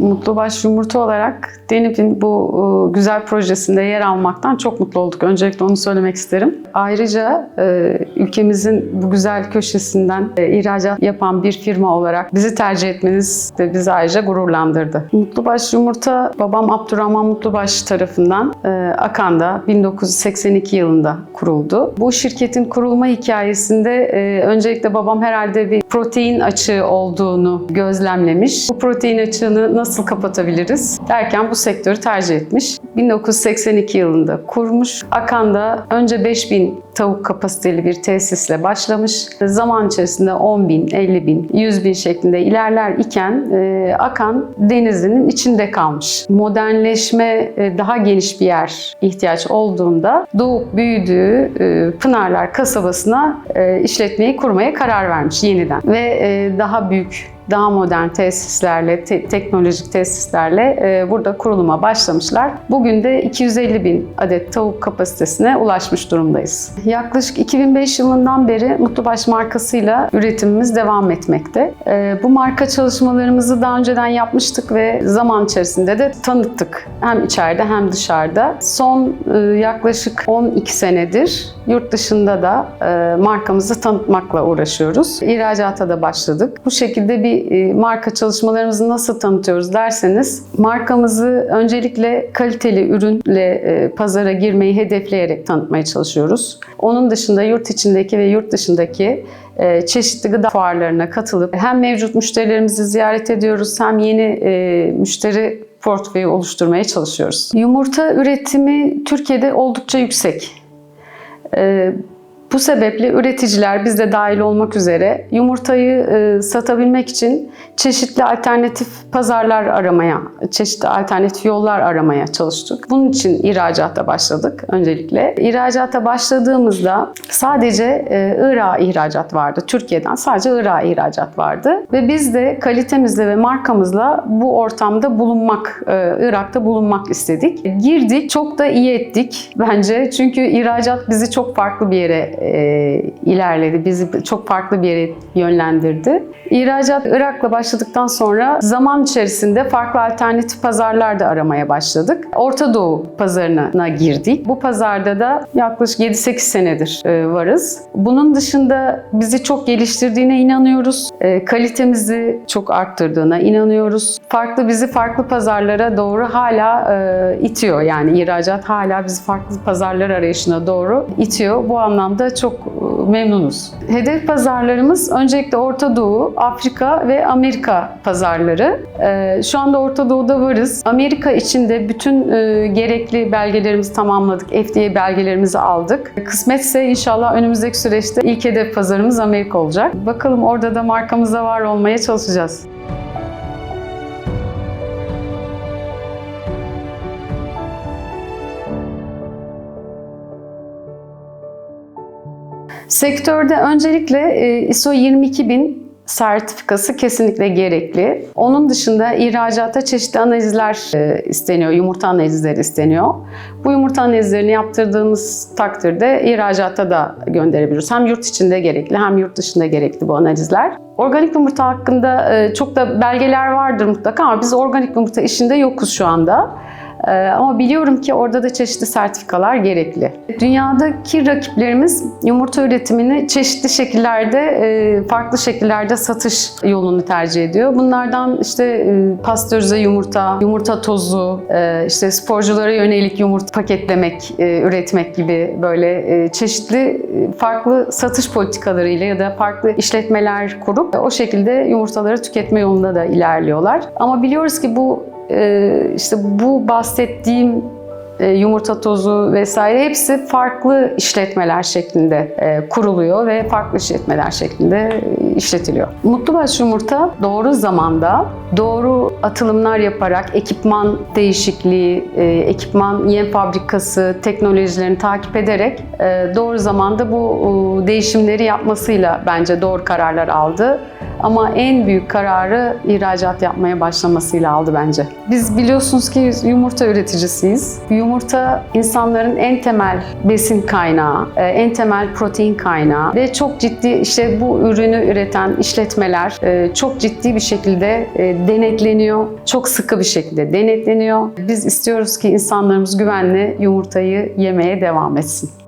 Mutlubaş Yumurta olarak Denip'in bu e, güzel projesinde yer almaktan çok mutlu olduk. Öncelikle onu söylemek isterim. Ayrıca e, ülkemizin bu güzel köşesinden e, ihracat yapan bir firma olarak bizi tercih etmeniz de bizi ayrıca gururlandırdı. Mutlubaş Yumurta babam Abdurrahman Mutlubaş tarafından Akan'da 1982 yılında kuruldu. Bu şirketin kurulma hikayesinde öncelikle babam herhalde bir protein açığı olduğunu gözlemlemiş. Bu protein açığını nasıl kapatabiliriz derken bu sektörü tercih etmiş. 1982 yılında kurmuş. Akan'da önce 5000 tavuk kapasiteli bir tesisle başlamış. Zaman içerisinde 10 bin, 50 bin, 100 bin şeklinde ilerler iken e, Akan denizinin içinde kalmış. Modernleşme e, daha geniş bir yer ihtiyaç olduğunda doğup büyüdüğü e, Pınarlar kasabasına e, işletmeyi kurmaya karar vermiş yeniden. Ve e, daha büyük daha modern tesislerle, te- teknolojik tesislerle e, burada kuruluma başlamışlar. Bugün de 250 bin adet tavuk kapasitesine ulaşmış durumdayız. Yaklaşık 2005 yılından beri Mutlubaş markasıyla üretimimiz devam etmekte. E, bu marka çalışmalarımızı daha önceden yapmıştık ve zaman içerisinde de tanıttık. Hem içeride hem dışarıda. Son e, yaklaşık 12 senedir yurt dışında da e, markamızı tanıtmakla uğraşıyoruz. İhracata da başladık. Bu şekilde bir e, marka çalışmalarımızı nasıl tanıtıyoruz derseniz markamızı öncelikle kaliteli ürünle pazara girmeyi hedefleyerek tanıtmaya çalışıyoruz. Onun dışında yurt içindeki ve yurt dışındaki e, çeşitli gıda fuarlarına katılıp hem mevcut müşterilerimizi ziyaret ediyoruz hem yeni e, müşteri portföyü oluşturmaya çalışıyoruz. Yumurta üretimi Türkiye'de oldukça yüksek. Bu sebeple üreticiler biz de dahil olmak üzere yumurtayı e, satabilmek için çeşitli alternatif pazarlar aramaya, çeşitli alternatif yollar aramaya çalıştık. Bunun için ihracata başladık öncelikle. İhracata başladığımızda sadece e, Irak'a ihracat vardı. Türkiye'den sadece Irak'a ihracat vardı. Ve biz de kalitemizle ve markamızla bu ortamda bulunmak, e, Irak'ta bulunmak istedik. Girdik, çok da iyi ettik bence. Çünkü ihracat bizi çok farklı bir yere e, ilerledi. Bizi çok farklı bir yere yönlendirdi. İhracat Irak'la başladıktan sonra zaman içerisinde farklı alternatif pazarlar da aramaya başladık. Orta Doğu pazarına girdik. Bu pazarda da yaklaşık 7-8 senedir e, varız. Bunun dışında bizi çok geliştirdiğine inanıyoruz. E, Kalitemizi çok arttırdığına inanıyoruz. Farklı bizi farklı pazarlara doğru hala e, itiyor. Yani ihracat hala bizi farklı pazarlar arayışına doğru itiyor. Bu anlamda çok e, memnunuz. Hedef pazarlarımız öncelikle Orta Doğu, Afrika ve Amerika pazarları. E, Şu anda Orta Doğu'da varız. Amerika için de bütün e, gerekli belgelerimizi tamamladık. FDA belgelerimizi aldık. Kısmetse inşallah önümüzdeki süreçte ilk hedef pazarımız Amerika olacak. Bakalım orada da markamıza var olmaya çalışacağız. Sektörde öncelikle e, ISO 22000 sertifikası kesinlikle gerekli. Onun dışında ihracata çeşitli analizler e, isteniyor, yumurta analizleri isteniyor. Bu yumurta analizlerini yaptırdığımız takdirde ihracata da gönderebiliyoruz. Hem yurt içinde gerekli hem yurt dışında gerekli bu analizler. Organik yumurta hakkında e, çok da belgeler vardır mutlaka ama biz organik yumurta işinde yokuz şu anda. Ee, Ama biliyorum ki orada da çeşitli sertifikalar gerekli. Dünyadaki rakiplerimiz yumurta üretimini çeşitli şekillerde, e, farklı şekillerde satış yolunu tercih ediyor. Bunlardan işte e, pastörize yumurta, yumurta tozu, e, işte sporculara yönelik yumurta paketlemek, üretmek gibi böyle çeşitli farklı satış politikalarıyla ya da farklı işletmeler kurup o şekilde yumurtaları tüketme yolunda da ilerliyorlar. Ama biliyoruz ki bu işte bu bahsettiğim yumurta tozu vesaire hepsi farklı işletmeler şeklinde e, kuruluyor ve farklı işletmeler şeklinde e, işletiliyor. Mutlubaş yumurta doğru zamanda doğru atılımlar yaparak ekipman değişikliği, e, ekipman yem fabrikası teknolojilerini takip ederek e, doğru zamanda bu e, değişimleri yapmasıyla bence doğru kararlar aldı. Ama en büyük kararı ihracat yapmaya başlamasıyla aldı bence. Biz biliyorsunuz ki yumurta üreticisiyiz. Yumurta Yumurta insanların en temel besin kaynağı, e, en temel protein kaynağı ve çok ciddi işte bu ürünü üreten işletmeler e, çok ciddi bir şekilde e, denetleniyor. Çok sıkı bir şekilde denetleniyor. Biz istiyoruz ki insanlarımız güvenli yumurtayı yemeye devam etsin.